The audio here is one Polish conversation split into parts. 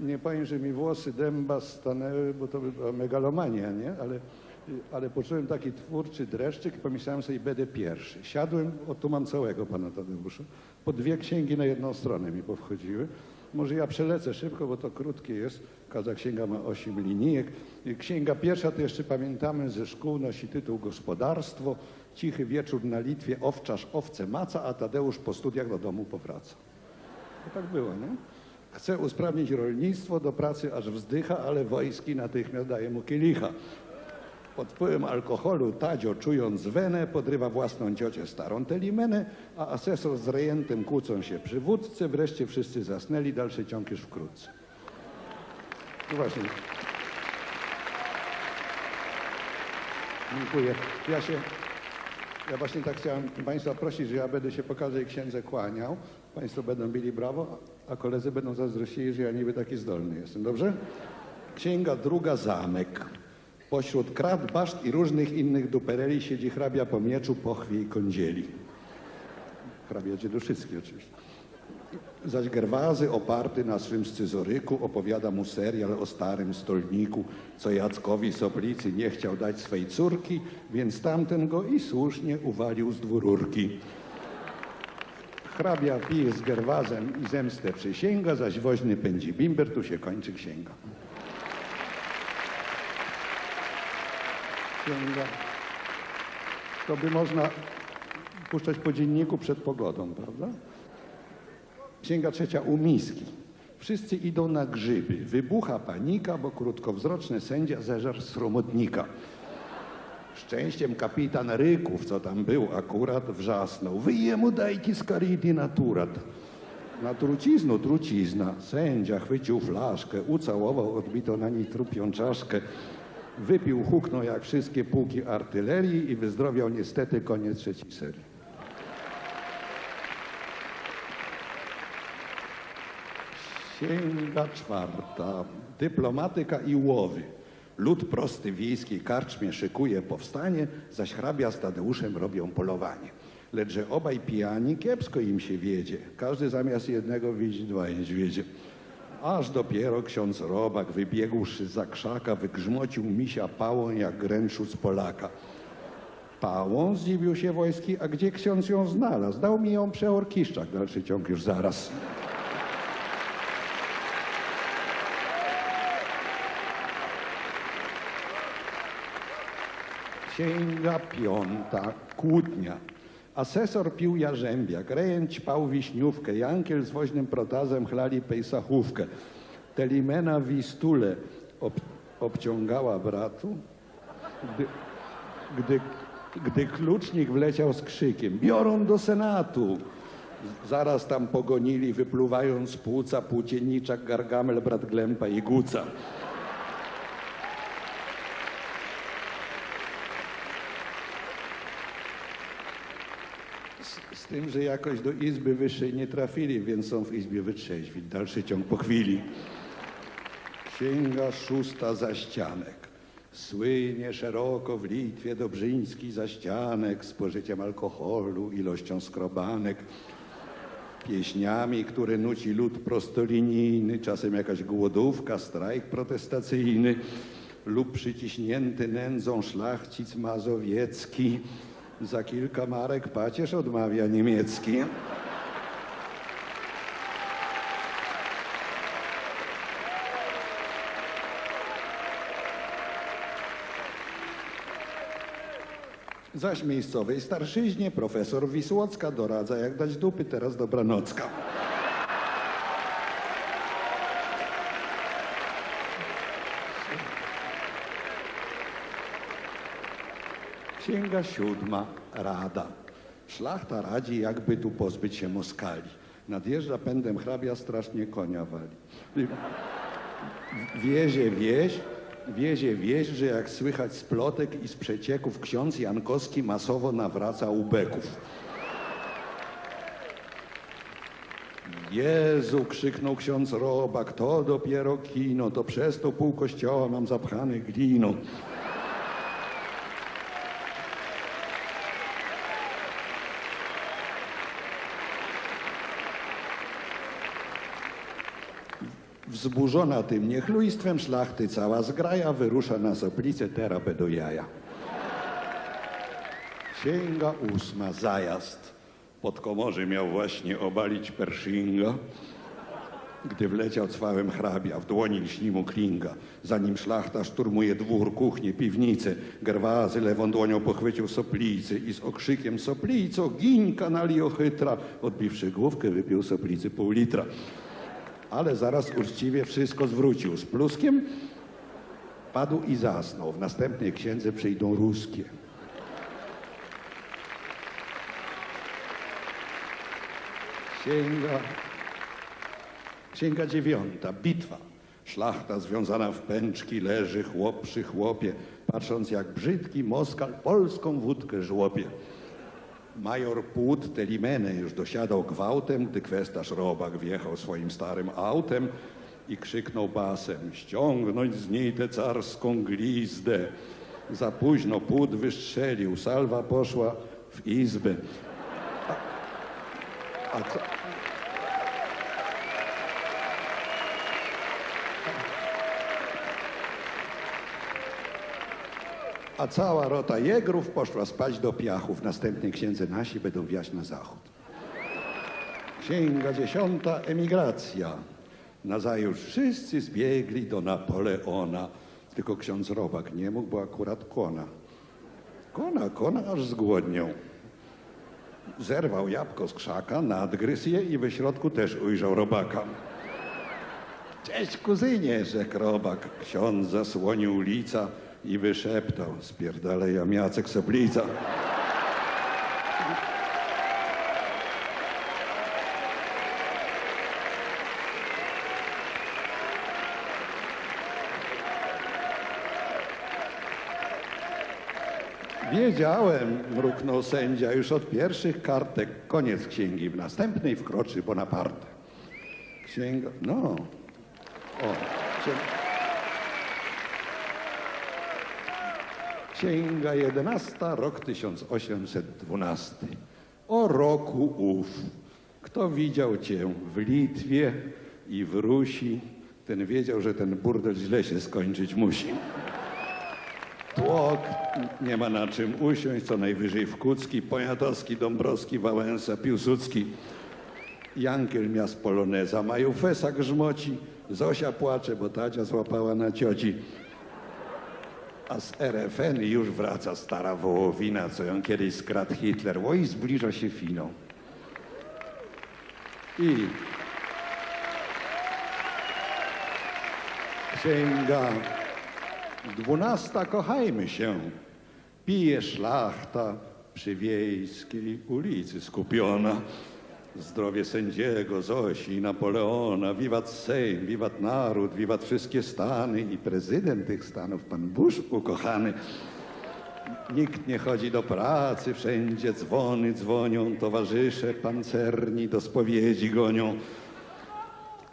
Nie, powiem, że mi włosy dęba stanęły, bo to by była megalomania, nie? Ale, ale poczułem taki twórczy dreszczyk i pomyślałem sobie, będę pierwszy. Siadłem, o tu mam całego pana Tadeusza, po dwie księgi na jedną stronę mi powchodziły. Może ja przelecę szybko, bo to krótkie jest. Każda księga ma osiem linijek. Księga pierwsza to jeszcze pamiętamy ze szkół, nosi tytuł Gospodarstwo. Cichy wieczór na Litwie, owczarz owce maca, a Tadeusz po studiach do domu powraca. To tak było, nie? Chce usprawnić rolnictwo, do pracy aż wzdycha, ale wojski natychmiast daje mu kielicha. Pod wpływem alkoholu Tadzio, czując wenę, podrywa własną ciocię starą Telimenę, a asesor z rejentem kłócą się przy wódce. Wreszcie wszyscy zasnęli, dalszy ciąg już wkrótce. No właśnie. Dziękuję. Ja się, ja właśnie tak chciałem Państwa prosić, że ja będę się po każdej księdze kłaniał. Państwo będą bili brawo, a koledzy będą zazdrościli, że ja niby taki zdolny jestem. Dobrze? Księga druga, zamek. Pośród krat, baszt i różnych innych dupereli siedzi hrabia po mieczu, pochwie i kądzieli. Hrabia Dzieduszycki oczywiście. Zaś Gerwazy oparty na swym scyzoryku opowiada mu serial o starym stolniku, co Jackowi Soplicy nie chciał dać swej córki, więc tamten go i słusznie uwalił z dwururki. Hrabia pije z Gerwazem i zemstę przysięga, zaś woźny pędzi bimber, tu się kończy księga. Księga. To by można puszczać po dzienniku przed pogodą, prawda? Księga trzecia u miski. Wszyscy idą na grzyby. Wybucha panika, bo krótkowzroczny sędzia zeżarł sromotnika. Szczęściem kapitan Ryków, co tam był akurat, wrzasnął. Wy jemu dajcie z naturat. Na truciznu trucizna. Sędzia chwycił flaszkę, ucałował odbito na niej trupią czaszkę. Wypił, huknął jak wszystkie pułki artylerii i wyzdrowiał niestety koniec trzeciej serii. Księga czwarta. Dyplomatyka i łowy. Lud prosty wiejskiej karczmie szykuje powstanie, zaś hrabia z Tadeuszem robią polowanie. Lecz że obaj pijani, kiepsko im się wiedzie. Każdy zamiast jednego widzi dwa niedźwiedzie. Aż dopiero ksiądz Robak, wybiegłszy za krzaka, wygrzmocił misia pałą jak gręczu z Polaka. Pałą zdziwił się wojski, a gdzie ksiądz ją znalazł? Dał mi ją przeorkiszczak, dalszy ciąg już zaraz. Księga piąta, kłótnia. Asesor pił jarzębiak, rejent ćpał wiśniówkę, Jankiel z woźnym protazem chlali pejsachówkę. Telimena Wistule ob, obciągała bratu, gdy, gdy, gdy klucznik wleciał z krzykiem. Biorą do Senatu! Zaraz tam pogonili, wypluwając z płuca płócienniczak, gargamel, brat Glempa i Guca. Z, z tym, że jakoś do Izby Wyższej nie trafili, więc są w Izbie Wytrzeźwi. Dalszy ciąg po chwili. Księga szósta zaścianek. Słynie szeroko w Litwie Dobrzyński zaścianek z pożyciem alkoholu, ilością skrobanek, pieśniami, które nuci lud prostolinijny, czasem jakaś głodówka, strajk protestacyjny lub przyciśnięty nędzą szlachcic mazowiecki. Za kilka marek pacierz odmawia niemiecki. Zaś miejscowej starszyźnie profesor Wisłocka doradza, jak dać dupy, teraz dobranocka. Księga siódma, Rada. Szlachta radzi, jakby tu pozbyć się Moskali. Nadjeżdża pędem hrabia, strasznie konia wali. Wiezie wieś, wiezie wieś, że jak słychać z plotek i z przecieków, ksiądz Jankowski masowo nawraca ubeków. Jezu, krzyknął ksiądz Robak, to dopiero kino, to przez to pół kościoła mam zapchane gliną. Wzburzona tym niechlujstwem szlachty cała zgraja wyrusza na Soplicę terapę do jaja. Księga ósma, zajazd. Pod komorzy miał właśnie obalić Pershinga, gdy wleciał cwałem hrabia, w dłoni lśni mu klinga. Zanim szlachta szturmuje dwór, kuchnię, piwnicę, Gerwazy lewą dłonią pochwycił soplicy i z okrzykiem soplico, giń kanalio chytra, odbiwszy główkę wypił soplicy pół litra. Ale zaraz uczciwie wszystko zwrócił. Z pluskiem padł i zasnął. W następnej księdze przyjdą ruskie. Księga, księga dziewiąta, bitwa. Szlachta związana w pęczki leży chłop przy chłopie, patrząc jak brzydki Moskal polską wódkę żłopie. Major Płód Telimenę już dosiadał gwałtem, gdy kwestarz Robak wjechał swoim starym autem i krzyknął basem ściągnąć z niej tę carską glizdę. Za późno Płód wystrzelił, salwa poszła w izbę. A, a A cała rota jegrów poszła spać do piachu. W następnej księdze nasi będą wiać na zachód. Księga dziesiąta, emigracja. Nazajutrz wszyscy zbiegli do Napoleona. Tylko ksiądz Robak nie mógł, bo akurat kona. Kona, kona aż zgłodniał. Zerwał jabłko z krzaka, nadgryzł je i we środku też ujrzał robaka. Cześć kuzynie, rzekł robak. Ksiądz zasłonił lica i wyszeptał, spierdalej Jacek Soplica. Wiedziałem, mruknął sędzia, już od pierwszych kartek koniec księgi. W następnej wkroczy Bonaparte. Księga, no. O, księga. Księga 11, rok 1812. O roku ów. Kto widział cię w Litwie i w Rusi, ten wiedział, że ten burdel źle się skończyć musi. Tłok, nie ma na czym usiąść, co najwyżej w Kucki, Poniatowski, Dąbrowski, Wałęsa, Piłsudski. Jankiel miast Poloneza, Majufesa grzmoci, Zosia płacze, bo Tadzia złapała na cioci. A z RFN już wraca stara wołowina, co ją kiedyś skradł Hitler. Oj, zbliża się finał. I księga dwunasta, kochajmy się. Pije szlachta przy wiejskiej ulicy skupiona. Zdrowie sędziego, Zosi Napoleona, wiwat Sejm, wiwat naród, wiwat wszystkie stany i prezydent tych stanów, pan Bush ukochany. Nikt nie chodzi do pracy, wszędzie dzwony dzwonią, towarzysze pancerni do spowiedzi gonią.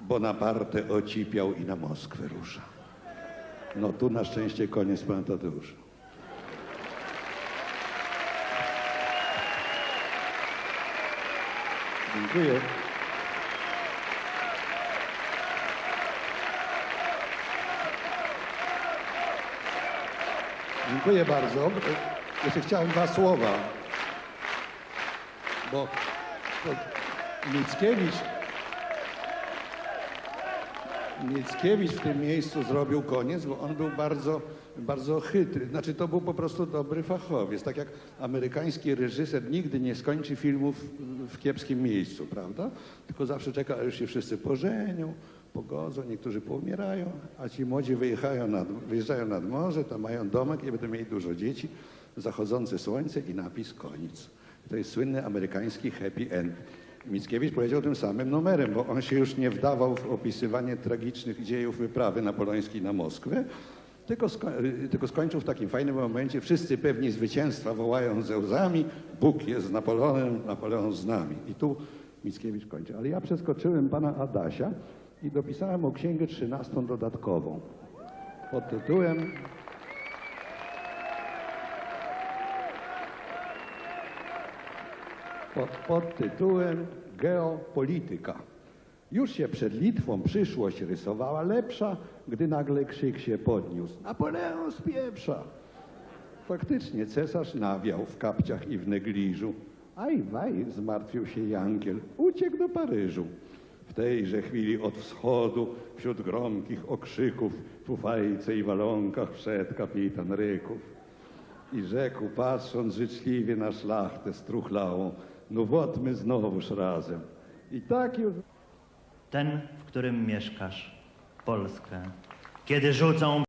Bonaparte ocipiał i na Moskwę rusza. No tu na szczęście koniec pana Tadeusza. Dziękuję. Dziękuję bardzo. Jeszcze chciałem dwa słowa, bo Mickiewicz, Mickiewicz w tym miejscu zrobił koniec, bo on był bardzo, bardzo chytry. Znaczy to był po prostu dobry fachowiec. Tak jak amerykański reżyser nigdy nie skończy filmów w kiepskim miejscu, prawda? Tylko zawsze czeka, aż się wszyscy pożenią, pogodzą, niektórzy poumierają, a ci młodzi nad, wyjeżdżają nad morze, tam mają domek i będą mieli dużo dzieci, zachodzące słońce i napis koniec. To jest słynny amerykański happy end. Mickiewicz powiedział tym samym numerem, bo on się już nie wdawał w opisywanie tragicznych dziejów wyprawy napoleońskiej na Moskwę, tylko, sko tylko skończył w takim fajnym momencie. Wszyscy pewni zwycięstwa wołają ze łzami, Bóg jest z Napoleonem, Napoleon z nami. I tu Mickiewicz kończy. Ale ja przeskoczyłem pana Adasia i dopisałem o księgę trzynastą dodatkową pod tytułem pod, pod tytułem Geopolityka. Już się przed Litwą przyszłość rysowała lepsza, gdy nagle krzyk się podniósł. Napoleon spieprza! Faktycznie cesarz nawiał w kapciach i w negliżu. Aj, waj, zmartwił się Jankiel, uciekł do Paryżu. W tejże chwili od wschodu, wśród gromkich okrzyków, w fufajce i walonkach wszedł kapitan Ryków. I rzekł, patrząc życzliwie na szlachtę struchlałą, no wot my znowuż razem. I tak już ten, w którym mieszkasz, Polskę. Kiedy rzucą